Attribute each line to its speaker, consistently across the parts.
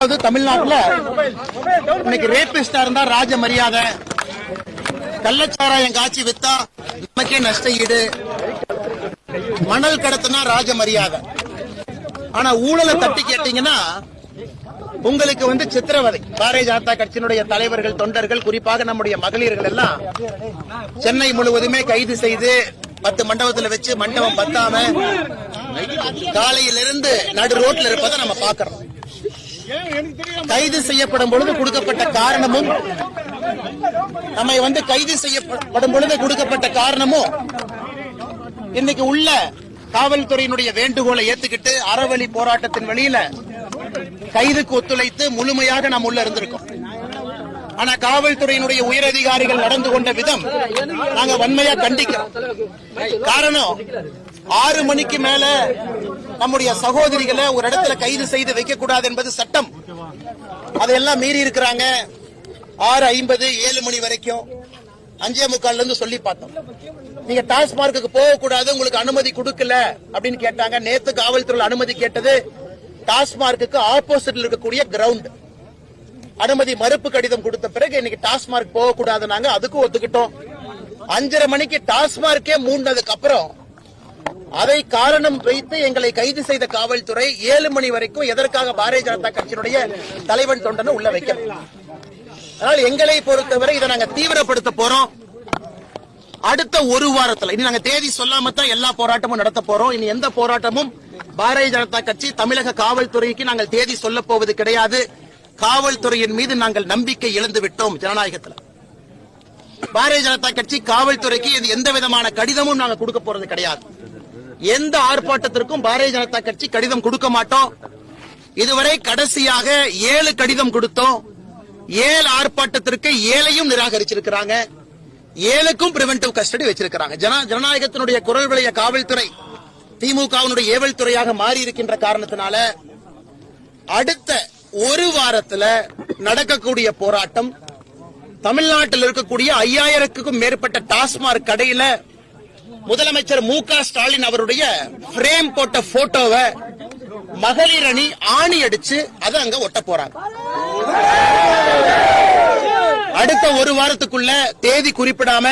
Speaker 1: அதாவது தமிழ்நாட்டுல இன்னைக்கு ரேபிஸ்டா இருந்தா ராஜ மரியாதை கள்ளச்சாராயம் காட்சி வித்தா நமக்கே நஷ்ட ஈடு மணல் கடத்தினா ராஜ மரியாதை. ஆனா ஊழலை தட்டி கேட்டீங்கன்னா உங்களுக்கு வந்து சித்திரவதை. பாரதிய ஜனதா கட்சியினுடைய தலைவர்கள் தொண்டர்கள் குறிப்பாக நம்முடைய மகளிர்கள் எல்லாம் சென்னை முழுவதுமே கைது செய்து பத்து மண்டபத்துல வச்சு மண்டபம் பத்தாம காலையிலிருந்து நடு ரோட்ல இருப்பதை நம்ம பாக்குறோம் கைது செய்யப்படும் பொழுது கொடுக்கப்பட்ட காரணமும் நம்மை வந்து கைது செய்யப்படும் பொழுது கொடுக்கப்பட்ட காரணமும் இன்னைக்கு உள்ள காவல்துறையினுடைய வேண்டுகோளை ஏத்துக்கிட்டு அறவழி போராட்டத்தின் வழியில கைதுக்கு ஒத்துழைத்து முழுமையாக நாம் உள்ள இருந்திருக்கோம். ஆனா காவல்துறையினுடைய உயரதிகாரிகள் நடந்து கொண்ட விதம் நாங்க வன்மையா கண்டிக்கிறோம். காரணம் ஆறு மணிக்கு மேல நம்முடைய சகோதரிகளை ஒரு இடத்துல கைது செய்து வைக்க கூடாது என்பது சட்டம். அதையெல்லாம் மீறி இருக்கிறாங்க. ஆறு ஐம்பது ஏழு மணி வரைக்கும் அஞ்சே முக்கால்ல இருந்து சொல்லி பார்த்தோம். நீங்க டாஸ்மார்க்கு போக கூடாது உங்களுக்கு அனுமதி கொடுக்கல அப்படின்னு கேட்டாங்க. நேத்து காவல்துறை அனுமதி கேட்டது டாஸ்மார்க்கு ஆப்போசிட்ல இருக்கக்கூடிய கிரவுண்ட் அனுமதி மறுப்பு கடிதம் கொடுத்த பிறகு இன்னைக்கு டாஸ்மார்க் போக கூடாது நாங்க அதுக்கும் ஒத்துக்கிட்டோம். அஞ்சரை மணிக்கு டாஸ்மார்க்கே மூண்டதுக்கு அப்புறம் அதை காரணம் வைத்து எங்களை கைது செய்த காவல்துறை ஏழு மணி வரைக்கும் எதற்காக பாரதிய ஜனதா கட்சியினுடைய தலைவன் தொண்டனை உள்ள வைக்க அதனால் எங்களை பொறுத்தவரை இதை நாங்க தீவிரப்படுத்த போறோம். அடுத்த ஒரு வாரத்துல இனி நாங்க தேதி சொல்லாம தான் எல்லா போராட்டமும் நடத்த போறோம். இனி எந்த போராட்டமும் பாரதிய ஜனதா கட்சி தமிழக காவல்துறைக்கு நாங்கள் தேதி சொல்ல போவது கிடையாது. காவல்துறையின் மீது நாங்கள் நம்பிக்கை இழந்து விட்டோம் ஜனநாயகத்துல. பாரதிய ஜனதா கட்சி காவல்துறைக்கு இது எந்த விதமான கடிதமும் நாங்க கொடுக்க போறது கிடையாது. எந்த ஆர்ப்பாட்டத்திற்கும் பாரதிய ஜனதா கட்சி கடிதம் கொடுக்க மாட்டோம். இதுவரை கடைசியாக ஏழு கடிதம் கொடுத்தோம். ஏழு ஆர்ப்பாட்டத்திற்கு ஏழையும் நிராகரிச்சிருக்கிறாங்க. ஏழுக்கும் பிரிவென்டிவ் கஸ்டடி வச்சிருக்கிறாங்க. ஜன- ஜனநாயகத்தினுடைய குரல் விளைய காவல்துறை திமுகவினுடைய ஏவல் துறையாக மாறி இருக்கின்ற காரணத்தினால அடுத்த ஒரு வாரத்துல நடக்கக்கூடிய போராட்டம் தமிழ்நாட்டில் இருக்கக்கூடிய ஐயாயிரத்துக்கும் மேற்பட்ட டாஸ்மாக் கடையில முதலமைச்சர் மு க ஸ்டாலின் அவருடைய பிரேம் போட்ட போட்டோவை மகளிர் அணி ஆணி அடிச்சு அதை அங்க ஒட்ட போறாங்க. அடுத்த ஒரு வாரத்துக்குள்ள தேதி குறிப்பிடாம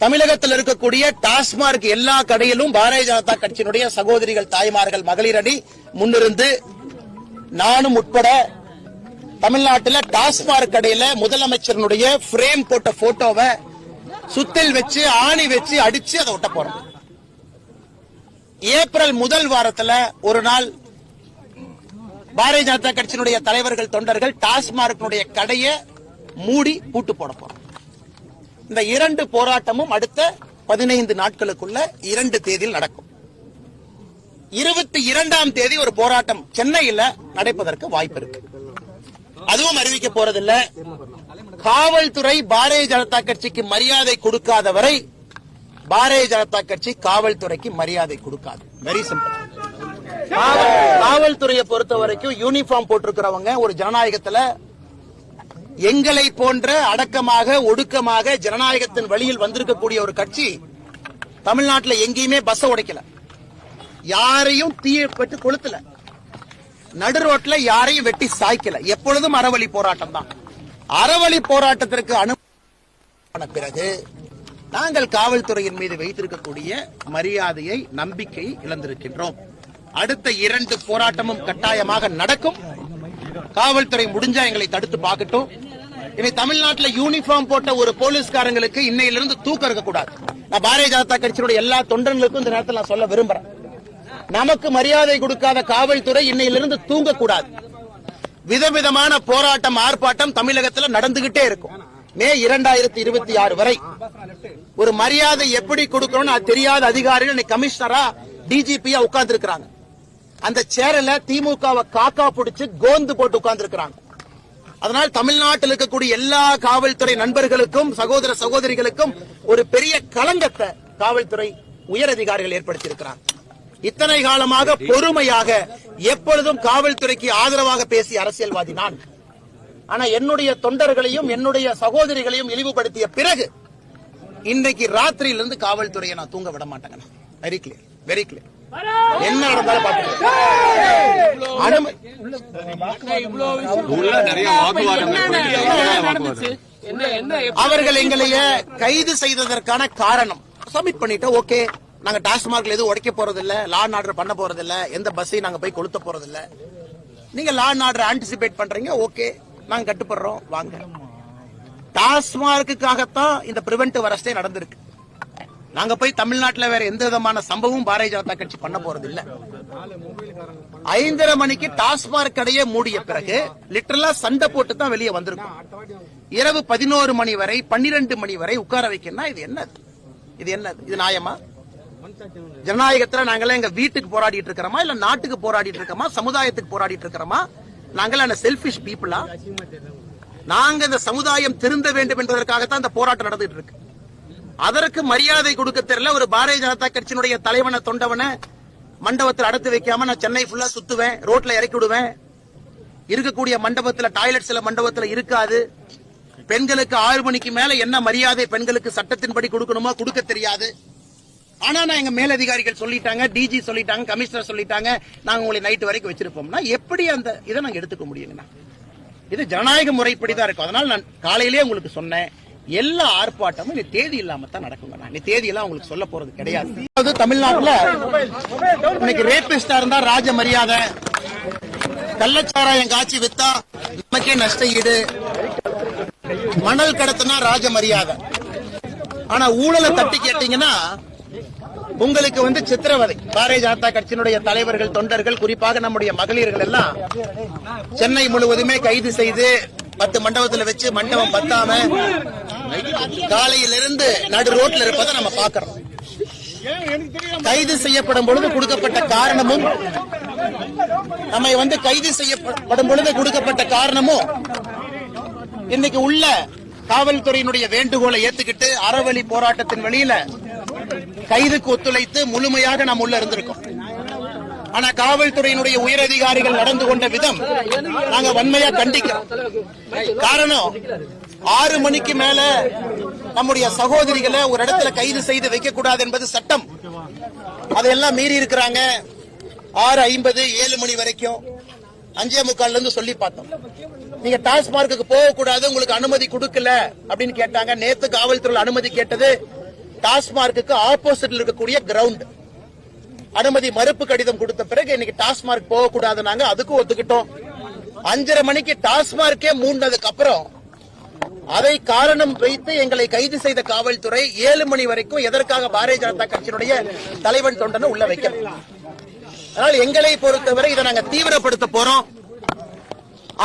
Speaker 1: தமிழகத்தில் இருக்கக்கூடிய டாஸ்மார்க் எல்லா கடையிலும் பாரதிய ஜனதா கட்சியினுடைய சகோதரிகள் தாய்மார்கள் மகளிர் அணி முன்னிருந்து நானும் உட்பட தமிழ்நாட்டில் டாஸ்மார்க் கடையில முதலமைச்சரனுடைய பிரேம் போட்ட போட்டோவை சுத்தல் வச்சு ஆணி வச்சு அடிச்சு அதை ஒட்ட போறோம். ஏப்ரல் முதல் வாரத்துல ஒரு நாள் பாரதிய ஜனதா கட்சியினுடைய தலைவர்கள் தொண்டர்கள் டாஸ்மார்க்கினுடைய கடையை மூடி பூட்டு போட போறோம். இந்த இரண்டு போராட்டமும் அடுத்த பதினைந்து நாட்களுக்குள்ள இரண்டு தேதியில் நடக்கும். இருபத்தி இரண்டாம் தேதி ஒரு போராட்டம் சென்னையில நடப்பதற்கு வாய்ப்பு இருக்கு. அதுவும் அறிவிக்க போறதில்லை. காவல்துறை பாரதிய ஜனதா கட்சிக்கு மரியாதை கொடுக்காத வரை பாரதிய ஜனதா கட்சி காவல்துறைக்கு மரியாதை கொடுக்காது. வெரி சிம்பிள் காவல்துறையை பொறுத்த வரைக்கும் யூனிஃபார்ம் போட்டிருக்கிறவங்க ஒரு ஜனநாயகத்துல எங்களை போன்ற அடக்கமாக ஒடுக்கமாக ஜனநாயகத்தின் வழியில் வந்திருக்கக்கூடிய ஒரு கட்சி தமிழ்நாட்டில் எங்கேயுமே பஸ் உடைக்கல. யாரையும் தீயப்பட்டு கொளுத்தல. நடு ரோட்ல யாரையும் வெட்டி சாய்க்கல. எப்பொழுதும் அறவழி போராட்டம் தான் அறவழி போராட்டத்திற்கு அனுமதி பிறகு நாங்கள் காவல்துறையின் மீது வைத்திருக்கக்கூடிய மரியாதையை நம்பிக்கை இழந்திருக்கின்றோம். அடுத்த இரண்டு போராட்டமும் கட்டாயமாக நடக்கும். காவல்துறை முடிஞ்சா எங்களை தடுத்து பார்க்கட்டும். இனி தமிழ்நாட்டில் யூனிஃபார்ம் போட்ட ஒரு போலீஸ்காரங்களுக்கு இன்னையிலிருந்து தூக்கம் இருக்கக்கூடாது. நான் பாரதிய ஜனதா கட்சியினுடைய எல்லா தொண்டர்களுக்கும் இந்த நேரத்தில் நான் சொல்ல விரும்புறேன். நமக்கு மரியாதை கொடுக்காத காவல்துறை இன்னையிலிருந்து தூங்கக்கூடாது. விதவிதமான போராட்டம் ஆர்ப்பாட்டம் தமிழகத்தில் நடந்துகிட்டே இருக்கும். மே இரண்டாயிரத்தி இருபத்தி ஆறு வரை. ஒரு மரியாதை எப்படி கொடுக்கணும்னு தெரியாத அதிகாரிகள் கமிஷனரா டிஜிபியா உட்கார்ந்து இருக்கிறாங்க அந்த சேரல திமுகவை காக்கா பிடிச்சு கோந்து போட்டு உட்கார்ந்து இருக்கிறாங்க அதனால் தமிழ்நாட்டில் இருக்கக்கூடிய எல்லா காவல்துறை நண்பர்களுக்கும் சகோதர சகோதரிகளுக்கும் ஒரு பெரிய களங்கத்தை காவல்துறை உயர் அதிகாரிகள் ஏற்படுத்தியிருக்கிறாங்க. இத்தனை காலமாக பொறுமையாக எப்பொழுதும் காவல்துறைக்கு ஆதரவாக பேசிய அரசியல்வாதி நான். ஆனா என்னுடைய தொண்டர்களையும் என்னுடைய சகோதரிகளையும் இழிவுபடுத்திய பிறகு இன்னைக்கு ராத்திரியிலிருந்து காவல்துறையை நான் தூங்க விட மாட்டேங்க வெரி கிளியர் வெரி கிளியர் என்ன நடந்தாலும் பாத்துக்கலாம் அவர்கள் எங்களைய கைது செய்ததற்கான காரணம். சப்மிட் பண்ணிட்டோம் ஓகே நாங்க டாஸ்மார்க்ல எதுவும் உடைக்க போறது இல்ல லா அண்ட் ஆர்டர் பண்ண போறது இல்ல எந்த பஸ்ஸையும் நாங்க போய் கொளுத்த போறது இல்ல நீங்க லா அண்ட் ஆர்டர் ஆன்டிசிபேட் பண்றீங்க ஓகே நாங்க கட்டுப்படுறோம் வாங்க. டாஸ்மார்க்குக்காகத்தான் இந்த பிரிவென்டிவ் அரஸ்டே நடந்திருக்கு. நாங்க போய் தமிழ்நாட்டுல வேற எந்த விதமான சம்பவமும் பாரதிய ஜனதா கட்சி பண்ண போறது இல்ல ஐந்தரை மணிக்கு டாஸ்மாக் கடையை மூடிய பிறகு லிட்டரலா சண்டை போட்டு தான் வெளியே வந்திருக்கும். இரவு பதினோரு மணி வரை பன்னிரண்டு மணி வரை உட்கார வைக்கணும்னா இது என்னது? இது என்னது? இது நியாயமா? ஜனநாயகத்துல நாங்களே எங்க வீட்டுக்கு போராடிட்டு இருக்கிறோமா இல்ல நாட்டுக்கு போராடிட்டு இருக்கோமா சமுதாயத்துக்கு போராடிட்டு இருக்கிறோமா? நாங்களாம் செல்பிஷ் பீப்புளா நாங்க இந்த சமுதாயம் திருந்த வேண்டும் என்பதற்காகத்தான் இந்த போராட்டம் நடந்துட்டு இருக்கு. அதற்கு மரியாதை கொடுக்க தெரியல ஒரு பாரதிய ஜனதா கட்சியினுடைய தலைவனை தொண்டவனை மண்டபத்தில் அடைத்து வைக்காம நான் சென்னை ஃபுல்லா சுத்துவேன் ரோட்ல இறக்கி விடுவேன். இருக்கக்கூடிய மண்டபத்துல டாய்லெட் சில மண்டபத்துல இருக்காது. பெண்களுக்கு ஆறு மணிக்கு மேல என்ன மரியாதை பெண்களுக்கு சட்டத்தின்படி கொடுக்கணுமோ கொடுக்க தெரியாது. ஆனா நான் எங்க மேலதிகாரிகள் சொல்லிட்டாங்க டிஜி சொல்லிட்டாங்க கமிஷனர் சொல்லிட்டாங்க நாங்க உங்களை நைட் வரைக்கும் வச்சிருப்போம்னா எப்படி அந்த இதை நாங்க எடுத்துக்க முடியுங்கண்ணா? இது ஜனநாயக முறைப்படி தான் இருக்கும். அதனால நான் காலையிலேயே உங்களுக்கு சொன்னேன் எல்லா ஆர்ப்பாட்டமும் நீ தேதி இல்லாம தான் நடக்குங்க நீ தேதி எல்லாம் உங்களுக்கு சொல்ல போறது கிடையாது. அதாவது தமிழ்நாட்டுல இன்னைக்கு ரேபிஸ்டா இருந்தா ராஜ மரியாதை கள்ளச்சாராயம் காட்சி வித்தா நமக்கே நஷ்ட ஈடு. மணல் கடத்தினா ராஜ மரியாதை. ஆனா ஊழலை தட்டி கேட்டீங்கன்னா உங்களுக்கு வந்து சித்திரவதை. பாரதிய ஜனதா கட்சியினுடைய தலைவர்கள் தொண்டர்கள் குறிப்பாக நம்முடைய மகளிர்கள் எல்லாம் சென்னை முழுவதுமே கைது செய்து பத்து மண்டபத்துல வச்சு மண்டபம் பத்தாம காலையிலிருந்து நடு ரோட்ல இருப்பதை நம்ம பாக்குறோம் கைது செய்யப்படும் பொழுது கொடுக்கப்பட்ட காரணமும் நம்மை வந்து கைது செய்யப்படும் பொழுது கொடுக்கப்பட்ட காரணமும் இன்னைக்கு உள்ள காவல்துறையினுடைய வேண்டுகோளை ஏத்துக்கிட்டு அறவழி போராட்டத்தின் வழியில கைதுக்கு ஒத்துழைத்து முழுமையாக நாம் உள்ள இருந்திருக்கோம். ஆனா காவல்துறையினுடைய உயரதிகாரிகள் நடந்து கொண்ட விதம் நாங்க வன்மையா கண்டிக்கிறோம். காரணம் ஆறு மணிக்கு மேல நம்முடைய சகோதரிகளை ஒரு இடத்துல கைது செய்து வைக்க கூடாது என்பது சட்டம். அதையெல்லாம் மீறி இருக்கிறாங்க. ஆறு ஐம்பது ஏழு மணி வரைக்கும் அஞ்சே முக்கால்ல இருந்து சொல்லி பார்த்தோம். நீங்க டாஸ்மார்க்கு போக கூடாது உங்களுக்கு அனுமதி கொடுக்கல அப்படின்னு கேட்டாங்க. நேத்து காவல்துறை அனுமதி கேட்டது டாஸ்மார்க்கு ஆப்போசிட்ல இருக்கக்கூடிய கிரவுண்ட் அனுமதி மறுப்பு கடிதம் கொடுத்த பிறகு இன்னைக்கு டாஸ்மார்க் போகக்கூடாது நாங்க அதுக்கும் ஒத்துக்கிட்டோம். அஞ்சரை மணிக்கு டாஸ்மார்க்கே மூடினதுக்கு அப்புறம் அதை காரணம் வைத்து எங்களை கைது செய்த காவல்துறை ஏழு மணி வரைக்கும் எதற்காக பாரதிய ஜனதா கட்சியினுடைய தலைவன் தொண்டனை உள்ள வைக்கல. அதனால் எங்களை பொறுத்தவரை இதை நாங்க தீவிரப்படுத்த போறோம்.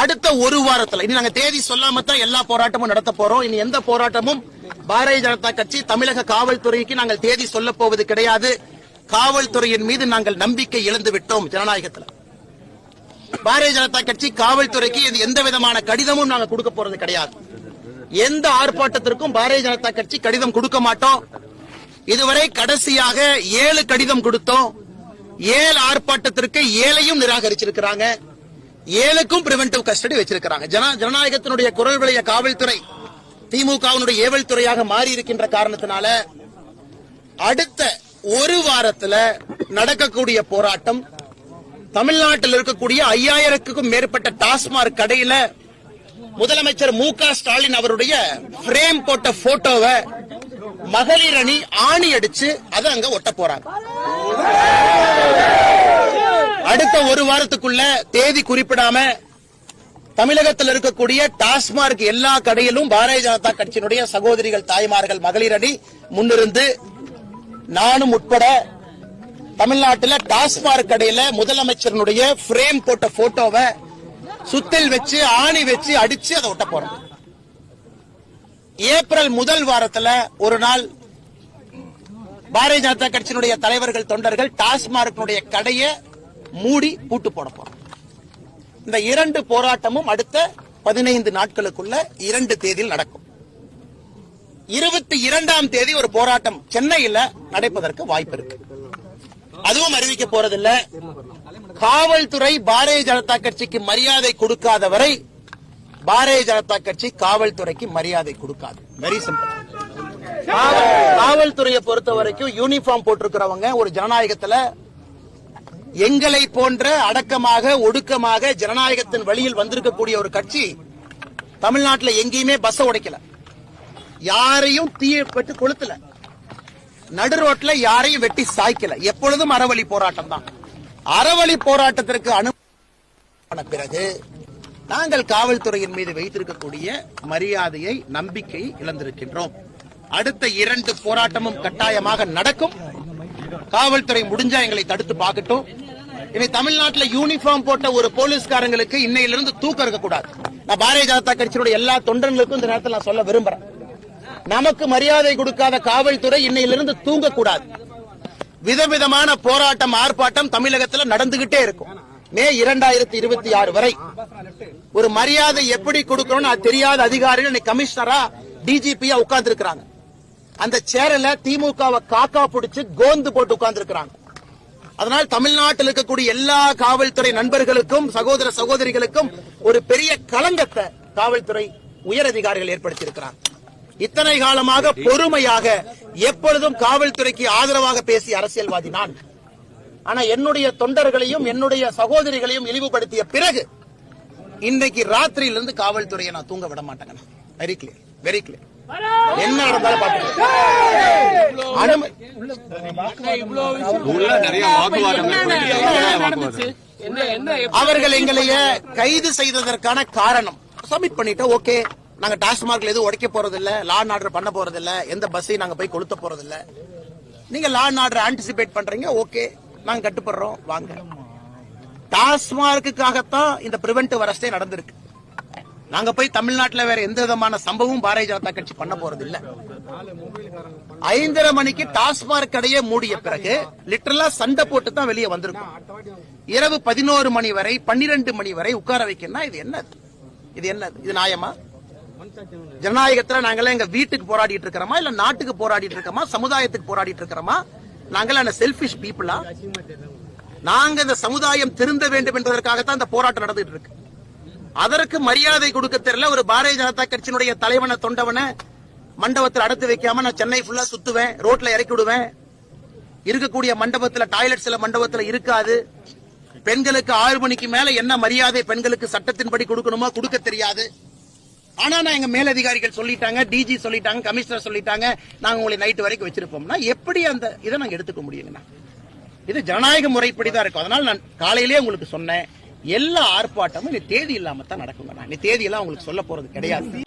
Speaker 1: அடுத்த ஒரு வாரத்தில் இனி நாங்க தேதி சொல்லாம தான் எல்லா போராட்டமும் நடத்த போறோம். இனி எந்த போராட்டமும் பாரதிய ஜனதா கட்சி தமிழக காவல்துறைக்கு நாங்கள் தேதி சொல்ல போவது கிடையாது. காவல்துறையின் மீது நாங்கள் நம்பிக்கை இழந்து விட்டோம் ஜனநாயகத்துல. பாரதிய ஜனதா கட்சி காவல்துறைக்கு இது எந்த விதமான கடிதமும் நாங்க கொடுக்க போறது கிடையாது. எந்த ஆர்ப்பாட்டத்திற்கும் பாரதிய ஜனதா கட்சி கடிதம் கொடுக்க மாட்டோம். இதுவரை கடைசியாக ஏழு கடிதம் கொடுத்தோம். ஏழு ஆர்ப்பாட்டத்திற்கு ஏழையும் நிராகரிச்சிருக்கிறாங்க. ஏழுக்கும் பிரிவென்டிவ் கஸ்டடி வச்சிருக்கிறாங்க. ஜன- ஜனநாயகத்தினுடைய குரல் விளைய காவல்துறை திமுகவினுடைய ஏவல் துறையாக மாறி இருக்கின்ற காரணத்தினால அடுத்த ஒரு வாரத்துல நடக்கக்கூடிய போராட்டம் தமிழ்நாட்டில் இருக்கக்கூடிய ஐயாயிரத்துக்கும் மேற்பட்ட டாஸ்மாக் கடையில முதலமைச்சர் மு க ஸ்டாலின் அவருடைய பிரேம் போட்ட போட்டோவை மகளிர் அணி ஆணி அடிச்சு அதை அங்க ஒட்ட போறாங்க. அடுத்த ஒரு வாரத்துக்குள்ள தேதி குறிப்பிடாம தமிழகத்தில் இருக்கக்கூடிய டாஸ்மார்க் எல்லா கடையிலும் பாரதிய ஜனதா கட்சியினுடைய சகோதரிகள் தாய்மார்கள் மகளிர் அணி முன்னிருந்து நானும் உட்பட தமிழ்நாட்டில் டாஸ்மார்க் கடையில முதலமைச்சரனுடைய பிரேம் போட்ட போட்டோவை சுத்தில் வச்சு ஆணி வச்சு அடிச்சு அதை ஒட்ட போறோம். ஏப்ரல் முதல் வாரத்துல ஒரு நாள் பாரதிய ஜனதா கட்சியினுடைய தலைவர்கள் தொண்டர்கள் டாஸ்மார்க்கினுடைய கடையை மூடி பூட்டு போட போறோம் இந்த இரண்டு போராட்டமும் அடுத்த பதினைந்து நாட்களுக்குள்ள இரண்டு தேதியில் நடக்கும். இருபத்தி இரண்டாம் தேதி ஒரு போராட்டம் சென்னையில நடப்பதற்கு வாய்ப்பு இருக்கு. அதுவும் அறிவிக்க போறதில்ல. காவல்துறை பாரதிய ஜனதா கட்சிக்கு மரியாதை கொடுக்காத வரை பாரதிய ஜனதா கட்சி காவல்துறைக்கு மரியாதை கொடுக்காது. வெரி சிம்பிள் காவல்துறையை பொறுத்த வரைக்கும் யூனிஃபார்ம் போட்டிருக்கிறவங்க ஒரு ஜனநாயகத்துல எங்களை போன்ற அடக்கமாக ஒடுக்கமாக ஜனநாயகத்தின் வழியில் வந்திருக்கக்கூடிய ஒரு கட்சி தமிழ்நாட்டுல எங்கேயுமே பஸ் உடைக்கல. யாரையும் தீயப்பட்டு பட்டு கொளுத்தல. நடு ரோட்ல யாரையும் வெட்டி சாய்க்கல. எப்பொழுதும் அறவழி போராட்டம் தான். அறவழி போராட்டத்திற்கு அனு ஆன பிறகு நாங்கள் காவல்துறையின் மீது வைத்திருக்கக்கூடிய மரியாதையை நம்பிக்கை இழந்திருக்கின்றோம். அடுத்த இரண்டு போராட்டமும் கட்டாயமாக நடக்கும். காவல்துறை முடிஞ்சா எங்களை தடுத்து பார்க்கட்டும். இனி தமிழ்நாட்டுல யூனிஃபார்ம் போட்ட ஒரு போலீஸ்காரங்களுக்கு இன்னையிலிருந்து தூக்கம் இருக்கக்கூடாது. நான் பாரதிய ஜனதா கட்சியினுடைய எல்லா தொண்டர்களுக்கும் இந்த நேரத்தில் நான் சொல்ல விரும்புறேன். நமக்கு மரியாதை கொடுக்காத காவல்துறை இன்னையிலிருந்து தூங்கக்கூடாது. விதவிதமான போராட்டம் ஆர்ப்பாட்டம் தமிழகத்துல நடந்துகிட்டே இருக்கும். மே இரண்டாயிரத்தி இருபத்தி ஆறு வரை. ஒரு மரியாதை எப்படி கொடுக்கணும்னு தெரியாத அதிகாரிகள் கமிஷனரா டிஜிபியா உட்கார்ந்து இருக்கிறாங்க அந்த சேரல திமுகவை காக்கா பிடிச்சு கோந்து போட்டு உட்கார்ந்து இருக்கிறாங்க அதனால் தமிழ்நாட்டில் இருக்கக்கூடிய எல்லா காவல்துறை நண்பர்களுக்கும் சகோதர சகோதரிகளுக்கும் ஒரு பெரிய களங்கத்தை காவல்துறை உயர் அதிகாரிகள் ஏற்படுத்தியிருக்கிறார் இத்தனை காலமாக பொறுமையாக எப்பொழுதும் காவல்துறைக்கு ஆதரவாக பேசிய அரசியல்வாதி நான். ஆனா என்னுடைய தொண்டர்களையும் என்னுடைய சகோதரிகளையும் இழிவுபடுத்திய பிறகு இன்றைக்கு ராத்திரியிலிருந்து காவல்துறையை நான் தூங்க விட மாட்டேங்க வெரி கிளியர் வெரி கிளியர் என்ன நடந்தாலும்
Speaker 2: என்ன
Speaker 1: அவர்கள் எங்களைய கைது செய்ததற்கான காரணம். சப்மிட் பண்ணிட்டோம் ஓகே. நாங்க டாஸ்மார்க்ல எதுவும் உடைக்க போறது இல்ல லா அண்ட் ஆர்டர் பண்ண போறது இல்ல எந்த பஸ்ஸையும் நாங்க போய் கொளுத்த போறது இல்ல நீங்க லா அண்ட் ஆர்டர் ஆன்டிசிபேட் பண்றீங்க. ஓகே. நாங்க கட்டுப்படுறோம். வாங்க. டாஸ்மார்க்குக்காகத்தான் இந்த பிரிவென்டிவ் அரஸ்டே நடந்திருக்கு. நாங்க போய் தமிழ்நாட்டுல வேற எந்த விதமான சம்பவம் பாரதிய ஜனதா கட்சி பண்ண போறது இல்ல. ஐந்தரை மணிக்கு டாஸ்மாக் கடையை மூடிய பிறகு லிட்டரலா சண்டை போட்டு தான் வெளியே வந்திருக்கும். இரவு பதினோரு மணி வரை பன்னிரண்டு மணி வரை உட்கார வைக்கணும்னா இது என்னது? இது என்னது? இது நியாயமா? ஜனநாயகத்துல நாங்களே எங்க வீட்டுக்கு போராடிட்டு இருக்கிறோமா? இல்ல நாட்டுக்கு போராடிட்டு இருக்கோமா? சமுதாயத்துக்கு போராடிட்டு இருக்கிறோமா? நாங்கள செல்பிஷ் பீப்புளா நாங்க இந்த சமுதாயம் திருந்த வேண்டும் என்பதற்காகத்தான் இந்த போராட்டம் நடந்துட்டு இருக்கு. அதற்கு மரியாதை கொடுக்க தெரியல. ஒரு பாரதிய ஜனதா கட்சியினுடைய தலைவனை தொண்டவனை மண்டபத்தில் அடைத்து வைக்காம நான் சென்னை ஃபுல்லா சுத்துவேன் ரோட்ல இறக்கி விடுவேன். இருக்கக்கூடிய மண்டபத்துல டாய்லெட் சில மண்டபத்துல இருக்காது. பெண்களுக்கு ஆறு மணிக்கு மேல என்ன மரியாதை பெண்களுக்கு சட்டத்தின்படி கொடுக்கணுமோ கொடுக்க தெரியாது. ஆனா நான் எங்க மேலதிகாரிகள் சொல்லிட்டாங்க டிஜி சொல்லிட்டாங்க கமிஷனர் சொல்லிட்டாங்க நாங்க உங்களை நைட்டு வரைக்கும் வச்சிருப்போம்னா எப்படி அந்த இதை நாங்க எடுத்துக்க முடியுங்கண்ணா? இது ஜனநாயக முறைப்படி தான் இருக்கும். அதனால நான் காலையிலேயே உங்களுக்கு சொன்னேன். எல்லா ஆர்ப்பாட்டமும் இந்த தேதி இல்லாம தான் நடக்குங்க நீ இந்த தேதியெல்லாம் உங்களுக்கு சொல்ல போறது கிடையாது.